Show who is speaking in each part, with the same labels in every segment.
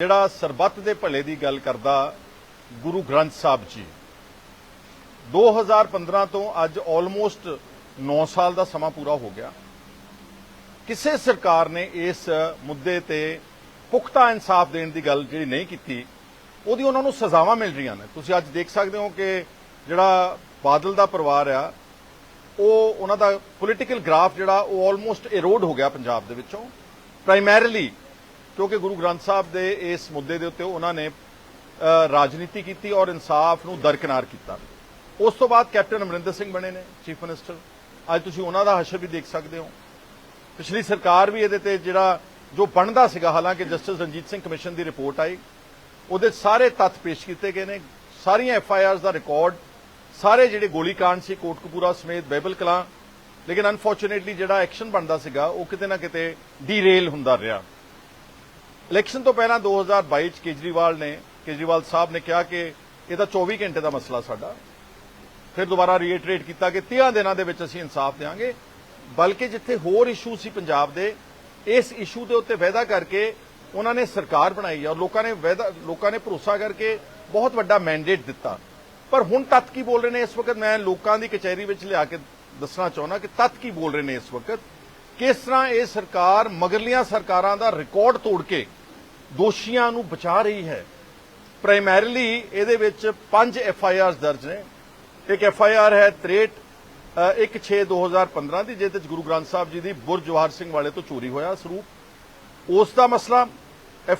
Speaker 1: ਜਿਹੜਾ ਸਰਬੱਤ ਦੇ ਭਲੇ ਦੀ ਗੱਲ ਕਰਦਾ ਗੁਰੂ ਗ੍ਰੰਥ ਸਾਹਿਬ ਜੀ। 2015 ਤੋਂ ਅੱਜ ਆਲਮੋਸਟ 9 ਸਾਲ ਦਾ ਸਮਾਂ ਪੂਰਾ ਹੋ ਗਿਆ। ਕਿਸੇ ਸਰਕਾਰ ਨੇ ਇਸ ਮੁੱਦੇ ਤੇ ਪੁਖਤਾ ਇਨਸਾਫ ਦੇਣ ਦੀ ਗੱਲ ਜਿਹੜੀ ਨਹੀਂ ਕੀਤੀ, ਉਹਦੀ ਉਹਨਾਂ ਨੂੰ ਸਜ਼ਾਵਾਂ ਮਿਲ ਰਹੀਆਂ ਨੇ। ਤੁਸੀਂ ਅੱਜ ਦੇਖ ਸਕਦੇ ਹੋ ਕਿ ਜਿਹੜਾ ਬਾਦਲ ਦਾ ਪਰਿਵਾਰ ਆ, ਉਹ ਉਹਨਾਂ ਦਾ ਪੋਲੀਟੀਕਲ ਗ੍ਰਾਫ ਜਿਹੜਾ ਉਹ ਆਲਮੋਸਟ ਇਰੋਡ ਹੋ ਗਿਆ ਪੰਜਾਬ ਦੇ ਵਿੱਚੋਂ। ਪ੍ਰਾਇਮਰੀਲੀ ਕਿਉਂਕਿ ਗੁਰੂ ਗ੍ਰੰਥ ਸਾਹਿਬ ਦੇ ਇਸ ਮੁੱਦੇ ਦੇ ਉੱਤੇ ਉਹਨਾਂ ਨੇ ਰਾਜਨੀਤੀ ਕੀਤੀ ਔਰ ਇਨਸਾਫ ਨੂੰ ਦਰਕਿਨਾਰ ਕੀਤਾ। ਉਸ ਤੋਂ ਬਾਅਦ ਕੈਪਟਨ ਅਮਰਿੰਦਰ ਸਿੰਘ ਬਣੇ ਨੇ, ਚੀਫ ਮਿਨਿਸਟਰ। ਅੱਜ ਤੁਸੀਂ ਉਹਨਾਂ ਦਾ ਹਸ਼ਰ ਵੀ ਦੇਖ ਸਕਦੇ ਹੋ। ਪਿਛਲੀ ਸਰਕਾਰ ਵੀ ਇਹਦੇ ਤੇ ਜਿਹੜਾ, ਜੋ ਬਣਦਾ ਸੀਗਾ, ਹਾਲਾਂਕਿ ਜਸਟਿਸ ਰਣਜੀਤ ਸਿੰਘ ਕਮਿਸ਼ਨ ਦੀ ਰਿਪੋਰਟ ਆਈ, ਉਹਦੇ ਸਾਰੇ ਤੱਥ ਪੇਸ਼ ਕੀਤੇ ਗਏ ਨੇ। ਸਾਰੀਆਂ ਐਫ ਆਈ ਆਰਸ ਦਾ ਰਿਕਾਰਡ, ਸਾਰੇ ਜਿਹੜੇ ਗੋਲੀकांड ਸੀ, ਕੋਟਕਪੂਰਾ ਸਮੇਤ ਬਾਈਬਲ ਕਲਾਂ, ਲੇਕਿਨ ਅਨਫੋਰਚੂਨੇਟਲੀ ਜਿਹੜਾ ਐਕਸ਼ਨ ਬਣਦਾ ਸੀਗਾ, ਉਹ ਕਿਤੇ ਨਾ ਕਿਤੇ ਡੀਰੇਲ ਹੁੰਦਾ ਰਿਹਾ। ਇਲੈਕਸ਼ਨ ਤੋਂ ਪਹਿਲਾਂ 2022 ਚ ਕੇਜਰੀਵਾਲ ਨੇ, ਕੇਜਰੀਵਾਲ ਸਾਹਿਬ ਨੇ ਕਿਹਾ ਕਿ ਇਹਦਾ ਤਾਂ 24 ਘੰਟੇ ਦਾ ਮਸਲਾ ਸਾਡਾ। ਫਿਰ ਦੁਬਾਰਾ ਰੀਇਟਰੇਟ ਕੀਤਾ ਕਿ 30 ਦਿਨਾਂ ਦੇ ਵਿੱਚ ਅਸੀਂ ਇਨਸਾਫ ਦੇਵਾਂਗੇ ਬਲਕਿ ਜਿੱਥੇ ਹੋਰ ਇਸ਼ੂ ਸੀ ਪੰਜਾਬ ਦੇ, ਇਸ ਇਸ਼ੂ ਦੇ ਉੱਤੇ ਵਾਅਦਾ ਕਰਕੇ ਉਹਨਾਂ ਨੇ ਸਰਕਾਰ ਬਣਾਈ ਔਰ ਲੋਕਾਂ ਨੇ ਵਾਅਦਾ, ਲੋਕਾਂ ਨੇ ਭਰੋਸਾ ਕਰਕੇ ਬਹੁਤ ਵੱਡਾ ਮੈਂਡੇਟ ਦਿੱਤਾ। ਪਰ ਹੁਣ ਤੱਤ ਕੀ ਬੋਲ ਰਹੇ ਨੇ ਇਸ ਵਕਤ? ਮੈਂ ਲੋਕਾਂ ਦੀ ਕਚਹਿਰੀ ਵਿੱਚ ਲਿਆ ਕੇ ਦੱਸਣਾ ਚਾਹੁੰਦਾ ਕਿ ਤੱਤ ਕੀ ਬੋਲ ਰਹੇ ਨੇ ਇਸ ਵਕਤ? ਕਿਸ ਤਰ੍ਹਾਂ ਇਹ ਸਰਕਾਰ, ਮਗਰਲੀਆਂ ਸਰਕਾਰਾਂ ਦਾ ਰਿਕਾਰਡ ਤੋੜ ਕੇ ਦੋਸ਼ੀਆਂ ਨੂੰ ਬਚਾ ਰਹੀ ਹੈ। ਪ੍ਰਾਇਮਰੀਲੀ ਇਹਦੇ ਵਿੱਚ ਪੰਜ ਐਫ ਆਈ ਆਰਸ ਦਰਜ ਨੇ। ਇੱਕ ਐਫ ਆਈ ਆਰ ਹੈ 63 1/6/2015 ਦੀ ਜਿਹਦੇ ਵਿੱਚ ਗੁਰੂ ਗ੍ਰੰਥ ਸਾਹਿਬ ਜੀ ਦੀ ਬੁਰਜ ਜਵਾਹਰ ਸਿੰਘ ਵਾਲੇ ਤੋਂ ਚੋਰੀ ਹੋਇਆ ਸਰੂਪ। ਉਸ ਦਾ ਮਸਲਾ ਐਫ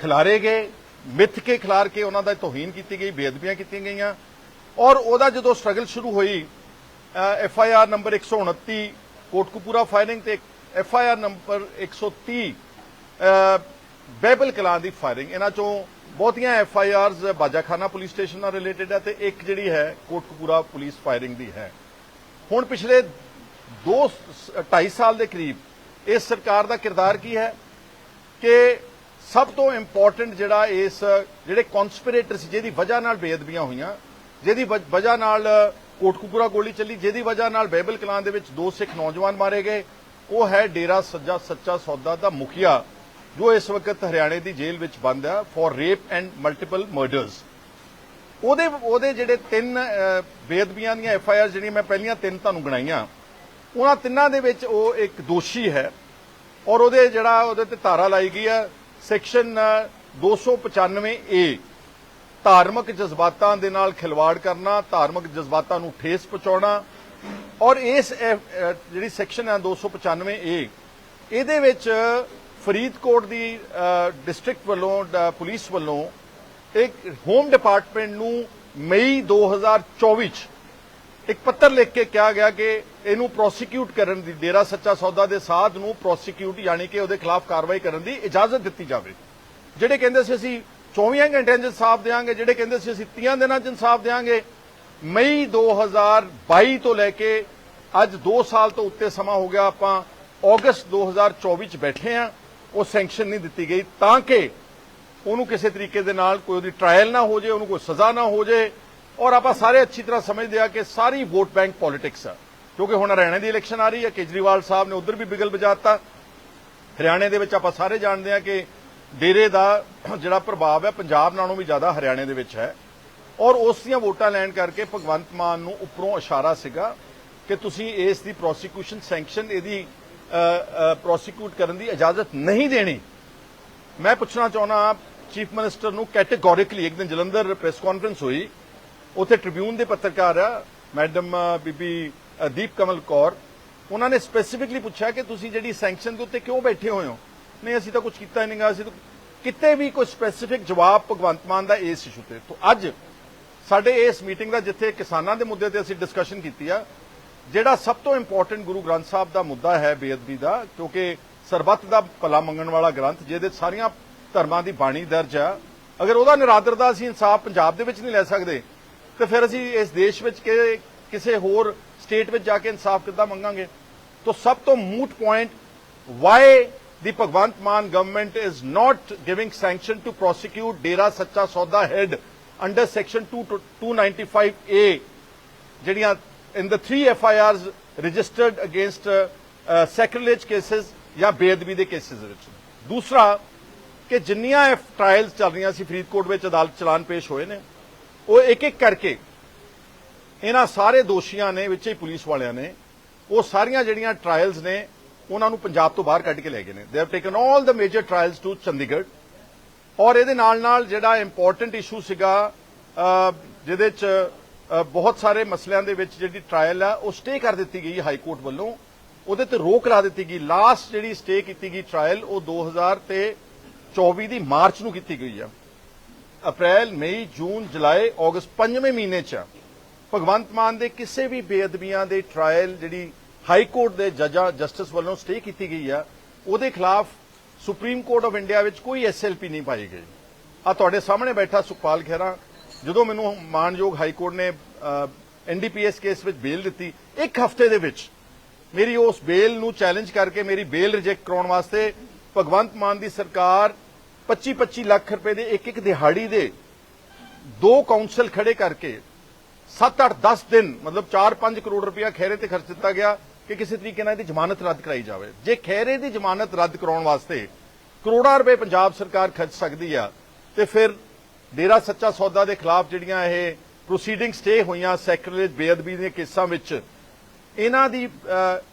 Speaker 1: ਖਿਲਾਰੇ ਗਏ ਮਿੱਥ ਕੇ ਖਿਲਾਰ ਕੇ ਉਹਨਾਂ ਦਾ ਤੋਹੀਨ ਕੀਤੀ ਗਈ ਬੇਅਦਬੀਆਂ ਕੀਤੀਆਂ ਗਈਆਂ। ਔਰ ਉਹਦਾ ਜਦੋਂ ਸਟਰਗਲ ਸ਼ੁਰੂ ਹੋਈ F I R number 129 Kotkapura firing ਤੇ F I R number 130 uh, Behbal Kalan the firing ਇਹਨਾਂ ਚੋਂ ਬਹੁਤੀਆਂ F I Rs Bajakhana police station ਨਾਲ ਰਿਲੇਟਡ ਹੈ ਤੇ ਇੱਕ ਜਿਹੜੀ ਹੈ ਕੋਟਕਪੂਰਾ ਪੁਲਿਸ ਫਾਇਰਿੰਗ ਦੀ ਹੈ। ਹੁਣ ਪਿਛਲੇ 2 2.5 ਸਾਲ ਦੇ ਕਰੀਬ ਇਸ ਸਰਕਾਰ ਦਾ ਕਿਰਦਾਰ ਕੀ ਹੈ ਕਿ ਸਭ ਤੋਂ ਇੰਪੋਰਟੈਂਟ ਜਿਹੜਾ ਇਸ, ਜਿਹੜੇ ਕਨਸਪੀਰੇਟਰ ਸੀ, ਜਿਹਦੀ ਵਜ੍ਹਾ ਨਾਲ ਬੇਅਦਬੀਆਂ ਹੋਈਆਂ, ਜਿਹਦੀ ਵਜ੍ਹਾ ਨਾਲ ਕੋਟਕਪੂਰਾ ਗੋਲੀ ਚੱਲੀ, ਜਿਹਦੀ ਵਜ੍ਹਾ ਨਾਲ ਬਾਈਬਲ ਕਲਾਂ ਦੇ ਵਿੱਚ ਦੋ ਸਿੱਖ ਨੌਜਵਾਨ ਮਾਰੇ ਗਏ। ਉਹ ਹੈ ਡੇਰਾ ਸੱਜਾ, ਸੱਚਾ ਸੌਦਾ ਦਾ ਮੁਖੀਆ, ਜੋ ਇਸ ਵਕਤ ਹਰਿਆਣੇ ਦੀ ਜੇਲ੍ਹ ਵਿੱਚ ਬੰਦ ਹੈ for rape and multiple murders ਉਹਦੇ ਉਹਦੇ ਜਿਹੜੇ ਤਿੰਨ ਬੇਅਦਬੀਆਂ ਦੀਆਂ ਐਫ ਆਈ ਆਰ ਜਿਹੜੀਆਂ ਮੈਂ ਪਹਿਲੀਆਂ ਤਿੰਨ ਤੁਹਾਨੂੰ ਗਣਾਈਆਂ, ਉਹਨਾਂ ਤਿੰਨਾਂ ਦੇ ਵਿੱਚ ਉਹ ਇੱਕ ਦੋਸ਼ੀ ਹੈ ਔਰ ਉਹਦੇ ਜਿਹੜਾ, ਉਹਦੇ ਤੇ ਧਾਰਾ ਲਾਈ ਗਈ ਹੈ ਸੈਕਸ਼ਨ 295 ਏ, ਧਾਰਮਿਕ ਜਜ਼ਬਾਤਾਂ ਦੇ ਨਾਲ ਖਿਲਵਾੜ ਕਰਨਾ, ਧਾਰਮਿਕ ਜਜ਼ਬਾਤਾਂ ਨੂੰ ਠੇਸ ਪਹੁੰਚਾਉਣਾ ਔਰ ਇਸ ਜਿਹੜੀ ਸੈਕਸ਼ਨ ਹੈ 295 ਏ, ਇਹਦੇ ਵਿੱਚ ਫਰੀਦਕੋਟ ਦੀ ਡਿਸਟ੍ਰਿਕਟ ਵੱਲੋਂ ਪੁਲਿਸ ਵੱਲੋਂ ਇੱਕ ਹੋਮ ਡਿਪਾਰਟਮੈਂਟ ਨੂੰ ਮਈ 2024 ਚ ਇੱਕ ਪੱਤਰ ਲਿਖ ਕੇ ਕਿਹਾ ਗਿਆ ਕਿ ਇਹਨੂੰ ਪ੍ਰੋਸੀਕਿਊਟ ਕਰਨ ਦੀ, ਡੇਰਾ ਸੱਚਾ ਸੌਦਾ ਦੇ ਸਾਧ ਨੂੰ ਪ੍ਰੋਸੀਕਿਊਟ ਯਾਨੀ ਕਿ ਉਹਦੇ ਖਿਲਾਫ ਕਾਰਵਾਈ ਕਰਨ ਦੀ ਇਜਾਜ਼ਤ ਦਿੱਤੀ ਜਾਵੇ। ਜਿਹੜੇ ਕਹਿੰਦੇ ਸੀ ਅਸੀਂ 24 ਘੰਟਿਆਂ 'ਚ ਇਨਸਾਫ ਦੇਵਾਂਗੇ ਜਿਹੜੇ ਕਹਿੰਦੇ ਸੀ ਅਸੀਂ 30 ਦਿਨਾਂ 'ਚ ਇਨਸਾਫ ਦੇਵਾਂਗੇ ਮਈ 2022 ਤੋਂ ਲੈ ਕੇ ਅੱਜ 2 ਸਾਲ ਤੋਂ ਉੱਤੇ ਸਮਾਂ ਹੋ ਗਿਆ, ਆਪਾਂ ਅਗਸਤ 2024 ਚ ਬੈਠੇ ਆ, ਉਹ ਸੈਂਕਸ਼ਨ ਨਹੀਂ ਦਿੱਤੀ ਗਈ, ਤਾਂ ਕਿ ਉਹਨੂੰ ਕਿਸੇ ਤਰੀਕੇ ਦੇ ਨਾਲ ਕੋਈ ਉਹਦੀ ਟ੍ਰਾਇਲ ਨਾ ਹੋ ਜੇ, ਉਹਨੂੰ ਕੋਈ ਸਜ਼ਾ ਨਾ ਹੋ ਜੇ ਔਰ ਆਪਾਂ ਸਾਰੇ ਅੱਛੀ ਤਰ੍ਹਾਂ ਸਮਝਦੇ ਆ ਕਿ ਸਾਰੀ ਵੋਟ ਬੈਂਕ ਪੋਲਿਟਿਕਸ ਆ। ਕਿਉਂਕਿ ਹੁਣ ਹਰਿਆਣੇ ਦੀ ਇਲੈਕਸ਼ਨ ਆ ਰਹੀ ਹੈ, ਕੇਜਰੀਵਾਲ ਸਾਹਿਬ ਨੇ ਉਧਰ ਵੀ ਬਿਗਲ ਵਜਾਤਾ ਹਰਿਆਣੇ ਦੇ ਵਿੱਚ ਆਪਾਂ ਸਾਰੇ ਜਾਣਦੇ ਆ ਕਿ ਡੇਰੇ ਦਾ ਜਿਹੜਾ ਪ੍ਰਭਾਵ ਹੈ, ਪੰਜਾਬ ਨਾਲੋਂ ਵੀ ਜ਼ਿਆਦਾ ਹਰਿਆਣੇ ਦੇ ਵਿੱਚ ਹੈ। ਔਰ ਉਸ ਦੀਆਂ ਵੋਟਾਂ ਲੈਣ ਕਰਕੇ ਭਗਵੰਤ ਮਾਨ ਨੂੰ ਉੱਪਰੋਂ ਇਸ਼ਾਰਾ ਸੀਗਾ ਕਿ ਤੁਸੀਂ ਇਸ ਦੀ ਪ੍ਰੋਸੀਕਿਊਸ਼ਨ ਸੈਂਕਸ਼ਨ ਇਹਦੀ ਪ੍ਰੋਸੀਕਿਊਟ ਕਰਨ ਦੀ ਇਜਾਜ਼ਤ ਨਹੀਂ ਦੇਣੀ। ਮੈਂ ਪੁੱਛਣਾ ਚਾਹੁੰਦਾ ਚੀਫ ਮਿਨਿਸਟਰ ਨੂੰ ਕੈਟੇਗੋਰਿਕਲੀ ਇੱਕ ਦਿਨ ਜਲੰਧਰ ਪ੍ਰੈਸ ਕਾਨਫਰੰਸ ਹੋਈ। ਉੱਥੇ ਟ੍ਰਿਬਿਊਨ ਦੇ ਪੱਤਰਕਾਰ ਆ, ਮੈਡਮ ਬੀਬੀ ਦੀਪ ਕਮਲ ਕੌਰ। ਉਹਨਾਂ ਨੇ ਸਪੈਸੀਫਿਕਲੀ ਪੁੱਛਿਆ ਕਿ ਤੁਸੀਂ ਜਿਹੜੀ ਸੈਂਕਸ਼ਨ ਦੇ ਉੱਤੇ ਕਿਉਂ ਬੈਠੇ ਹੋਏ ਹੋ? ਨਹੀਂ, ਅਸੀਂ ਤਾਂ ਕੁਝ ਕੀਤਾ ਹੀ ਨਹੀਂਗਾ ਅਸੀਂ ਤਾਂ ਕਿਤੇ ਵੀ ਕੋਈ ਸਪੈਸੀਫਿਕ ਜਵਾਬ ਭਗਵੰਤ ਮਾਨ ਦਾ ਇਸ ਇਸ਼ੂ ਤੇ। ਤੋਂ ਅੱਜ ਸਾਡੇ ਇਸ ਮੀਟਿੰਗ ਦਾ ਜਿੱਥੇ ਕਿਸਾਨਾਂ ਦੇ ਮੁੱਦੇ ਤੇ ਅਸੀਂ ਡਿਸਕਸ਼ਨ ਕੀਤੀ ਆ, ਜਿਹੜਾ ਸਭ ਤੋਂ ਇੰਪੋਰਟੈਂਟ ਗੁਰੂ ਗ੍ਰੰਥ ਸਾਹਿਬ ਦਾ ਮੁੱਦਾ ਹੈ ਬੇਅਦਬੀ ਦਾ, ਕਿਉਂਕਿ ਸਰਬੱਤ ਦਾ ਭਲਾ ਮੰਗਣ ਵਾਲਾ ਗ੍ਰੰਥ, ਜਿਹਦੇ ਸਾਰੀਆਂ ਧਰਮਾਂ ਦੀ ਬਾਣੀ ਦਰਜ ਆ, ਅਗਰ ਉਹਦਾ ਨਿਰਾਦਰ ਦਾ ਅਸੀਂ ਇਨਸਾਫ ਪੰਜਾਬ ਦੇ ਵਿੱਚ ਨਹੀਂ ਲੈ ਸਕਦੇ ਤੇ ਫਿਰ ਅਸੀਂ ਇਸ ਦੇਸ਼ ਵਿੱਚ ਕਿ ਕਿਸੇ ਹੋਰ ਸਟੇਟ ਵਿੱਚ ਜਾ ਕੇ ਇਨਸਾਫ ਕਿੱਦਾਂ ਮੰਗਾਂਗੇ ਤੋਂ ਸਭ ਤੋਂ moot point why the Bhagwant Mann government is not giving sanction to prosecute Dera Sacha Sauda head under section 295 A ਜਿਹੜੀਆਂ in the 3 F I Rs registered against sacrilege cases ਜਾਂ ਬੇਅਦਬੀ ਦੇ ਕੇਸਸ ਵਿੱਚ ਦੂਸਰਾ ਕਿ ਜਿੰਨੀਆਂ ਟ੍ਰਾਇਲਸ ਚੱਲ ਰਹੀਆਂ ਸੀ ਫਰੀਦਕੋਟ ਵਿੱਚ ਅਦਾਲਤ ਚਲਾਨ ਪੇਸ਼ ਹੋਏ ਨੇ ਉਹ ਇੱਕ ਇੱਕ ਕਰਕੇ ਇਹਨਾਂ ਸਾਰੇ ਦੋਸ਼ੀਆਂ ਨੇ, ਵਿੱਚ ਹੀ ਪੁਲਿਸ ਵਾਲਿਆਂ ਨੇ, ਉਹ ਸਾਰੀਆਂ ਜਿਹੜੀਆਂ ਟ੍ਰਾਇਲਸ ਨੇ, ਉਹਨਾਂ ਨੂੰ ਪੰਜਾਬ ਤੋਂ ਬਾਹਰ ਕੱਢ ਕੇ ਲੈ ਗਏ ਨੇ। They have taken all the major trials to Chandigarh ਔਰ ਇਹਦੇ ਨਾਲ ਨਾਲ ਜਿਹੜਾ ਇੰਪੋਰਟੈਂਟ ਇਸ਼ੂ ਸੀਗਾ ਜਿਹਦੇ ਚ ਬਹੁਤ ਸਾਰੇ ਮਸਲਿਆਂ ਦੇ ਵਿੱਚ ਜਿਹੜੀ ਟ੍ਰਾਇਲ ਆ, ਉਹ ਸਟੇ ਕਰ ਦਿੱਤੀ ਗਈ ਹਾਈ ਕੋਰਟ ਵੱਲੋਂ। ਉਹਦੇ ਤੇ ਰੋਕ ਲਾ ਦਿੱਤੀ ਗਈ। ਲਾਸਟ ਜਿਹੜੀ ਸਟੇ ਕੀਤੀ ਗਈ ਟ੍ਰਾਇਲ ਉਹ 2000 ਤੇ 24 ਦੀ ਮਾਰਚ ਨੂੰ ਕੀਤੀ ਗਈ ਆ। ਅਪ੍ਰੈਲ, ਮਈ, ਜੂਨ, ਜੁਲਾਈ, ਅਗਸਤ ਪੰਜਵੇਂ ਮਹੀਨੇ ਚ ਭਗਵੰਤ ਮਾਨ ਦੇ ਕਿਸੇ ਵੀ ਬੇਅਦਬੀਆਂ ਦੇ ਟ੍ਰਾਇਲ ਜਿਹੜੀ ਹਾਈ ਕੋਰਟ ਦੇ ਜੱਜਾਂ ਜਸਟਿਸ ਵੱਲੋਂ ਸਟੇ ਕੀਤੀ ਗਈ ਆ, ਉਹਦੇ ਖਿਲਾਫ ਸੁਪਰੀਮ ਕੋਰਟ ਆਫ ਇੰਡੀਆ ਵਿੱਚ ਕੋਈ ਐਸਐਲਪੀ ਨਹੀਂ ਪਾਈ ਗਈ। ਆ ਤੁਹਾਡੇ ਸਾਹਮਣੇ ਬੈਠਾ ਸੁਖਪਾਲ ਖਹਿਰਾ, ਜਦੋਂ ਮੈਨੂੰ ਮਾਨਯੋਗ ਹਾਈ ਕੋਰਟ ਨੇ ਐਨਡੀਪੀਐਸ ਕੇਸ ਵਿੱਚ ਬੇਲ ਦਿੱਤੀ, ਇੱਕ ਹਫ਼ਤੇ ਦੇ ਵਿੱਚ ਮੇਰੀ ਉਸ ਬੇਲ ਨੂੰ ਚੈਲੰਜ ਕਰਕੇ ਮੇਰੀ ਬੇਲ ਰਿਜੈਕਟ ਕਰਾਉਣ ਵਾਸਤੇ ਭਗਵੰਤ ਮਾਨ ਦੀ ਸਰਕਾਰ 25-25 ਲੱਖ ਰੁਪਏ ਦੇ ਇੱਕ ਇੱਕ ਦਿਹਾੜੀ ਦੇ ਦੋ ਕਾਉਂਸਲ ਖੜੇ ਕਰਕੇ 7-8 10 ਦਿਨ, ਮਤਲਬ 4-5 ਕਰੋੜ ਰੁਪਇਆ ਖੈਰੇ ਤੇ ਖਰਚ ਦਿੱਤਾ ਗਿਆ ਕਿ ਕਿਸੇ ਤਰੀਕੇ ਨਾਲ ਇਹਦੀ ਜ਼ਮਾਨਤ ਰੱਦ ਕਰਾਈ ਜਾਵੇ। ਜੇ ਖੈਰੇ ਦੀ ਜ਼ਮਾਨਤ ਰੱਦ ਕਰਾਉਣ ਵਾਸਤੇ ਕਰੋੜਾਂ ਰੁਪਏ ਪੰਜਾਬ ਸਰਕਾਰ ਖਰਚ ਸਕਦੀ ਆ, ਤੇ ਫਿਰ ਡੇਰਾ ਸੱਚਾ ਸੌਦਾ ਦੇ ਖਿਲਾਫ ਜਿਹੜੀਆਂ ਇਹ ਪ੍ਰੋਸੀਡਿੰਗ ਸਟੇ ਹੋਈਆਂ ਸੈਕਰੇਜ ਬੇਅਦਬੀ ਦੇ ਕੇਸਾਂ ਵਿੱਚ, ਇਹਨਾਂ ਦੀ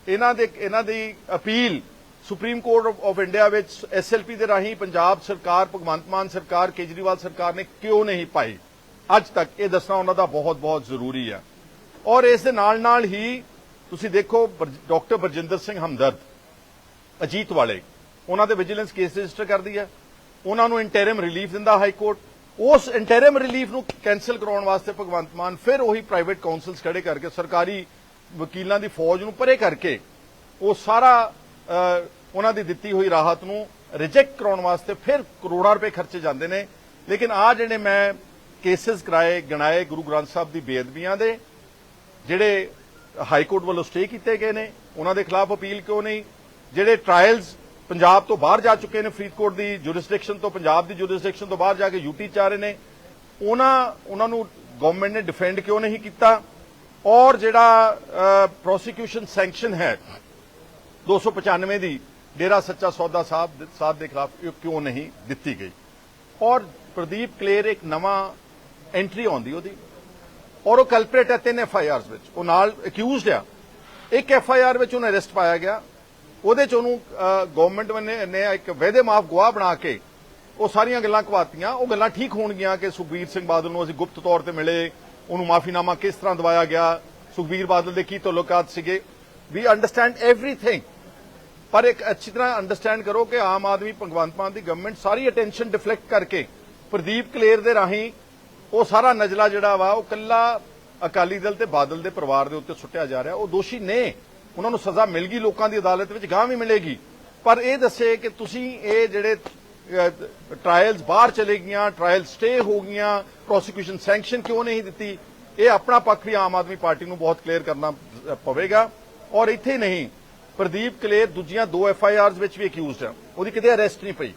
Speaker 1: ਇਹਨਾਂ ਦੇ, ਇਹਨਾਂ ਦੀ appeal supreme court of India ਵਿੱਚ ਐਸਐਲਪੀ ਦੇ ਰਾਹੀਂ ਪੰਜਾਬ ਸਰਕਾਰ, ਭਗਵੰਤ ਮਾਨ ਸਰਕਾਰ, ਕੇਜਰੀਵਾਲ ਸਰਕਾਰ ਨੇ ਕਿਉਂ ਨਹੀਂ ਪਾਈ? ਅੱਜ ਤੱਕ ਇਹ ਦੱਸਣਾ ਉਹਨਾਂ ਦਾ ਬਹੁਤ ਬਹੁਤ ਜ਼ਰੂਰੀ ਹੈ। ਔਰ ਇਸ ਦੇ ਨਾਲ ਨਾਲ ਹੀ ਤੁਸੀਂ ਦੇਖੋ ਡਾਕਟਰ ਬਰਜਿੰਦਰ ਸਿੰਘ ਹਮਦਰਦ, ਅਜੀਤ ਵਾਲੇ, ਉਹਨਾਂ ਦੇ ਵਿਜੀਲੈਂਸ ਕੇਸ ਰਜਿਸਟਰ ਕਰਦੀ ਹੈ। ਉਹਨਾਂ ਨੂੰ ਇੰਟਰਮ ਰਿਲੀਫ ਦਿੰਦਾ ਹਾਈ ਕੋਰਟ। ਉਸ ਇੰਟਰਮ ਰਿਲੀਫ ਨੂੰ ਕੈਨਸਲ ਕਰਾਉਣ ਵਾਸਤੇ ਭਗਵੰਤ ਮਾਨ ਫਿਰ ਉਹੀ ਪ੍ਰਾਈਵੇਟ ਕਾਉਂਸਲਸ ਖੜੇ ਕਰਕੇ ਸਰਕਾਰੀ ਵਕੀਲਾਂ ਦੀ ਫੌਜ ਨੂੰ ਪਰੇ ਕਰਕੇ ਉਹ ਸਾਰਾ ਉਹਨਾਂ ਦੀ ਦਿੱਤੀ ਹੋਈ ਰਾਹਤ ਨੂੰ ਰਿਜੈਕਟ ਕਰਾਉਣ ਵਾਸਤੇ ਫਿਰ ਕਰੋੜਾਂ ਰੁਪਏ ਖਰਚੇ ਜਾਂਦੇ ਨੇ। ਲੇਕਿਨ ਆ ਜਿਹੜੇ ਮੈਂ ਕੇਸਸ ਕਰਾਏ, ਗਣਾਏ ਗੁਰੂ ਗ੍ਰੰਥ ਸਾਹਿਬ ਦੀ ਬੇਅਦਬੀਆਂ ਦੇ, ਜਿਹੜੇ ਹਾਈ ਕੋਰਟ ਵੱਲੋਂ ਸਟੇ ਕੀਤੇ ਗਏ ਨੇ, ਉਹਨਾਂ ਦੇ ਖਿਲਾਫ ਅਪੀਲ ਕਿਉਂ ਨਹੀਂ? ਜਿਹੜੇ ਟ੍ਰਾਇਲਸ ਪੰਜਾਬ ਤੋਂ ਬਾਹਰ ਜਾ ਚੁੱਕੇ ਨੇ, ਫਰੀਦਕੋਟ ਦੀ ਜੁਰਿਸਡਿਕਸ਼ਨ ਤੋਂ, ਪੰਜਾਬ ਦੀ ਜੁਰਿਸਡਿਕਸ਼ਨ ਤੋਂ ਬਾਹਰ ਜਾ ਕੇ ਯੂਟੀ ਚ ਆ ਰਹੇ ਨੇ, ਉਹਨਾਂ ਉਹਨਾਂ ਨੂੰ ਗਵਰਨਮੈਂਟ ਨੇ ਡਿਫੈਂਡ ਕਿਉਂ ਨਹੀਂ ਕੀਤਾ? ਔਰ ਜਿਹੜਾ ਪ੍ਰੋਸੀਕਿਊਸ਼ਨ ਸੈਂਕਸ਼ਨ ਹੈ 295 ਦੀ ਡੇਰਾ ਸੱਚਾ ਸੌਦਾ ਸਾਹਿਬ ਸਾਹਿਬ ਦੇ ਖਿਲਾਫ ਕਿਉਂ ਨਹੀਂ ਦਿੱਤੀ ਗਈ ਔਰ ਪ੍ਰਦੀਪ ਕਲੇਰ ਇੱਕ ਨਵਾਂ ਐਂਟਰੀ ਆਉਂਦੀ ਉਹਦੀ ਔਰ ਉਹ ਕਲਪਰੇਟ ਹੈ ਤਿੰਨ ਐਫ ਆਈ ਆਰਸ ਵਿੱਚ ਉਹ ਨਾਲ ਅਕਿਊਜ਼ਡ ਆ ਇੱਕ ਐਫ ਆਈ ਆਰ ਵਿੱਚ ਉਹਨੂੰ ਅਰੈਸਟ ਪਾਇਆ ਗਿਆ ਉਹਦੇ ਚ ਉਹਨੂੰ ਗਵਰਨਮੈਂਟ ਨੇ ਨੇ ਇੱਕ ਵਾਅਦੇ ਮਾਫ ਗਵਾਹ ਬਣਾ ਕੇ ਉਹ ਸਾਰੀਆਂ ਗੱਲਾਂ ਕਵਾਤੀਆਂ ਉਹ ਗੱਲਾਂ ਠੀਕ ਹੋਣਗੀਆਂ ਕਿ ਸੁਖਬੀਰ ਸਿੰਘ ਬਾਦਲ ਨੂੰ ਅਸੀਂ ਗੁਪਤ ਤੌਰ ਤੇ ਮਿਲੇ। ਉਹਨੂੰ ਮਾਫੀਨਾਮਾ ਕਿਸ ਤਰ੍ਹਾਂ ਦਵਾਇਆ ਗਿਆ? ਸੁਖਬੀਰ ਬਾਦਲ ਦੇ ਕੀ ਤਾਲੁਕਾਤ ਸੀਗੇ? ਵੀ ਅੰਡਰਸਟੈਂਡ ਐਵਰੀਥਿੰਗ ਪਰ ਇੱਕ ਅੱਛੀ ਤਰ੍ਹਾਂ ਅੰਡਰਸਟੈਂਡ ਕਰੋ ਕਿ ਆਮ ਆਦਮੀ ਭਗਵੰਤ ਮਾਨ ਦੀ ਗਵਰਨਮੈਂਟ ਸਾਰੀ ਅਟੈਂਸ਼ਨ ਡਿਫਲੈਕਟ ਕਰਕੇ ਪ੍ਰਦੀਪ ਕਲੇਰ ਦੇ ਰਾਹੀਂ ਉਹ ਸਾਰਾ ਨਜਲਾ ਜਿਹੜਾ ਵਾ, ਉਹ ਕੱਲਾ ਅਕਾਲੀ ਦਲ ਤੇ ਬਾਦਲ ਦੇ ਪਰਿਵਾਰ ਦੇ ਉੱਤੇ ਸੁੱਟਿਆ ਜਾ ਰਿਹਾ। ਉਹ ਦੋਸ਼ੀ ਨੇ। ਉਹਨਾਂ ਨੂੰ ਸਜ਼ਾ ਮਿਲ ਗਈ ਲੋਕਾਂ ਦੀ ਅਦਾਲਤ ਵਿੱਚ ਗਾਂ ਵੀ ਮਿਲੇਗੀ। ਪਰ ਇਹ ਦੱਸੇ ਕਿ ਤੁਸੀਂ ਇਹ ਜਿਹੜੇ ਟ੍ਰਾਇਲਸ ਬਾਹਰ ਚਲੇ ਗਈਆਂ ਟ੍ਰਾਇਲ ਸਟੇ ਹੋ ਗਈਆਂ ਪ੍ਰੋਸੀਕਿਊਸ਼ਨ ਸੈਂਕਸ਼ਨ ਕਿਉਂ ਨਹੀਂ ਦਿੱਤੀ? ਇਹ ਆਪਣਾ ਪੱਖ ਵੀ ਆਮ ਆਦਮੀ ਪਾਰਟੀ ਨੂੰ ਬਹੁਤ ਕਲੀਅਰ ਕਰਨਾ ਪਵੇਗਾ। ਔਰ ਇੱਥੇ ਨਹੀਂ ਪ੍ਰਦੀਪ ਕਲੇਰ ਦੂਜੀਆਂ ਦੋ ਐਫ ਆਈ ਆਰਸ ਵਿੱਚ ਵੀ ਅਕਿਊਜ਼ਡ ਹੈ ਉਹਦੀ ਕਿਤੇ ਅਰੈਸਟ ਨਹੀਂ ਪਈ।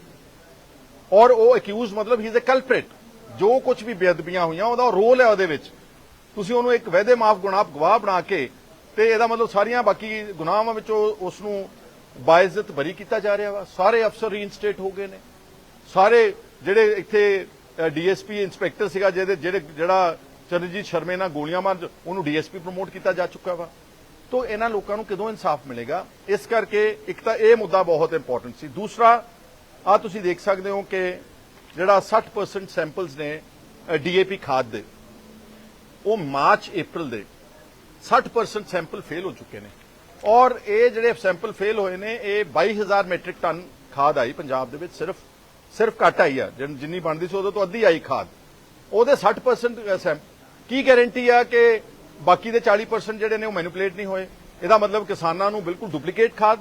Speaker 1: ਔਰ ਉਹ ਅਕਿਊਜ਼ ਮਤਲਬ ਹੀ ਇਜ਼ ਅ ਕਲਪ੍ਰੇਟ ਜੋ ਕੁਝ ਵੀ ਬੇਅਦਬੀਆਂ ਹੋਈਆਂ, ਉਹਦਾ ਰੋਲ ਹੈ ਉਹਦੇ ਵਿੱਚ। ਤੁਸੀਂ ਉਹਨੂੰ ਇੱਕ ਵਹਿਦੇ ਮਾਫ ਗੁਨਾਹ, ਗਵਾਹ ਬਣਾ ਕੇ ਤੇ ਇਹਦਾ ਮਤਲਬ ਸਾਰੀਆਂ ਬਾਕੀ ਗੁਨਾਹਾਂ ਵਿੱਚੋਂ ਉਸ ਨੂੰ ਬਾਇਜ਼ਤ ਬਰੀ ਕੀਤਾ ਜਾ ਰਿਹਾ ਵਾ। ਸਾਰੇ ਅਫਸਰ ਰੀਇਨਸਟੇਟ ਹੋ ਗਏ ਨੇ। ਸਾਰੇ ਜਿਹੜੇ ਇੱਥੇ ਡੀਐਸਪੀ ਇੰਸਪੈਕਟਰ ਸੀਗਾ, ਜਿਹਦੇ, ਜਿਹੜੇ, ਜਿਹੜਾ ਚਰਨਜੀਤ ਸ਼ਰਮੇ ਨਾਲ ਗੋਲੀਆਂ ਮਾਰ ਉਹਨੂੰ ਡੀਐਸਪੀ ਪ੍ਰਮੋਟ ਕੀਤਾ ਜਾ ਚੁੱਕਾ ਵਾ। ਤੋਂ ਇਹਨਾਂ ਲੋਕਾਂ ਨੂੰ ਕਦੋਂ ਇਨਸਾਫ ਮਿਲੇਗਾ? ਇਸ ਕਰਕੇ ਇੱਕ ਤਾਂ ਇਹ ਮੁੱਦਾ ਬਹੁਤ ਇੰਪੋਰਟੈਂਟ ਸੀ। ਦੂਸਰਾ ਆ ਤੁਸੀਂ ਦੇਖ ਸਕਦੇ ਹੋ ਕਿ ਜਿਹੜਾ 60% ਸੈਂਪਲਸ ਨੇ ਡੀਏਪੀ ਖਾਦ ਦੇ, ਉਹ ਮਾਰਚ ਅਪ੍ਰੈਲ ਦੇ 60% ਸੈਂਪਲ ਫੇਲ ਹੋ ਚੁੱਕੇ ਨੇ। ਔਰ ਇਹ ਜਿਹੜੇ ਸੈਂਪਲ ਫੇਲ ਹੋਏ ਨੇ, ਇਹ 22000 ਮੈਟ੍ਰਿਕ ਟਨ ਖਾਦ ਆਈ ਪੰਜਾਬ ਦੇ ਵਿੱਚ, ਸਿਰਫ ਸਿਰਫ ਘੱਟ ਆਈ ਆ। ਜਿੰਨੀ ਬਣਦੀ ਸੀ ਉਹਦੇ ਤੋਂ ਅੱਧੀ ਆਈ ਖਾਦ। ਉਹਦੇ 60% ਸੈਂਪ ਕੀ ਗਾਰੰਟੀ ਆ ਕਿ ਬਾਕੀ ਦੇ 40% ਜਿਹੜੇ ਨੇ ਉਹ ਮੈਨੀਪੂਲੇਟ ਨਹੀਂ ਹੋਏ। ਇਹਦਾ ਮਤਲਬ ਕਿਸਾਨਾਂ ਨੂੰ ਬਿਲਕੁਲ ਡੁਪਲੀਕੇਟ ਖਾਦ,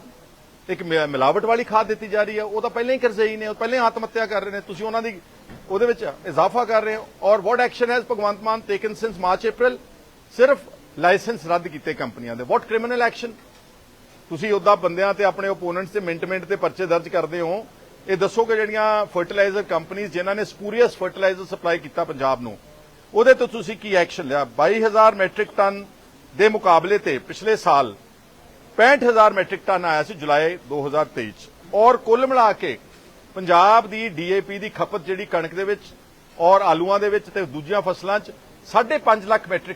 Speaker 1: ਇੱਕ ਮਿਲਾਵਟ ਵਾਲੀ ਖਾਦ ਦਿੱਤੀ ਜਾ ਰਹੀ ਹੈ। ਉਹ ਤਾਂ ਪਹਿਲਾਂ ਹੀ ਕਰਜ਼ਈ ਨੇ, ਉਹ ਪਹਿਲਾਂ ਹੀ ਆਤਮ ਹੱਤਿਆ ਕਰ ਰਹੇ ਨੇ। ਤੁਸੀਂ ਉਹਨਾਂ ਦੀ, ਉਹਦੇ ਵਿੱਚ ਇਜ਼ਾਫਾ ਕਰ ਰਹੇ ਹੋ। ਔਰ what action has Bhagwant Mann taken since March April ਸਿਰਫ ਲਾਇਸੈਂਸ ਰੱਦ ਕੀਤੇ ਕੰਪਨੀਆਂ ਦੇ। ਵਾਟ ਕ੍ਰਿਮੀਨਲ ਐਕਸ਼ਨ ਤੁਸੀਂ ਉਹਦਾ ਬੰਦਿਆਂ ਤੇ ਆਪਣੇ ਓਪੋਨੈਂਟਸ ਤੇ ਮਿੰਟ ਮਿੰਟ ਤੇ ਪਰਚੇ ਦਰਜ ਕਰਦੇ ਹੋ। ਇਹ ਦੱਸੋ ਕਿ ਜਿਹੜੀਆਂ ਫਰਟੀਲਾਈਜ਼ਰ ਕੰਪਨੀਆਂ ਜਿਨ੍ਹਾਂ ਨੇ ਸਪੂਰੀਅਸ ਫਰਟੀਲਾਈਜ਼ਰ ਸਪਲਾਈ ਕੀਤਾ ਪੰਜਾਬ ਨੂੰ ਉਹਦੇ ਤੋਂ ਤੁਸੀਂ ਕੀ ਐਕਸ਼ਨ ਲਿਆ? 22000 ਮੈਟ੍ਰਿਕ ਟਨ ਦੇ ਮੁਕਾਬਲੇ ਤੇ ਪਿਛਲੇ ਸਾਲ 65000 ਮੈਟ੍ਰਿਕ ਟਨ ਆਇਆ ਸੀ ਜੁਲਾਈ 2023 ਚ। ਔਰ ਕੁੱਲ ਮਿਲਾ ਕੇ ਪੰਜਾਬ ਦੀ ਡੀਏਪੀ ਦੀ ਖਪਤ ਜਿਹੜੀ ਕਣਕ ਦੇ ਵਿੱਚ ਔਰ ਆਲੂਆਂ ਦੇ ਵਿੱਚ ਤੇ ਦੂਜੀਆਂ ਫਸਲਾਂ 'ਚ 5.5 ਲੱਖ ਮੈਟ੍ਰਿਕ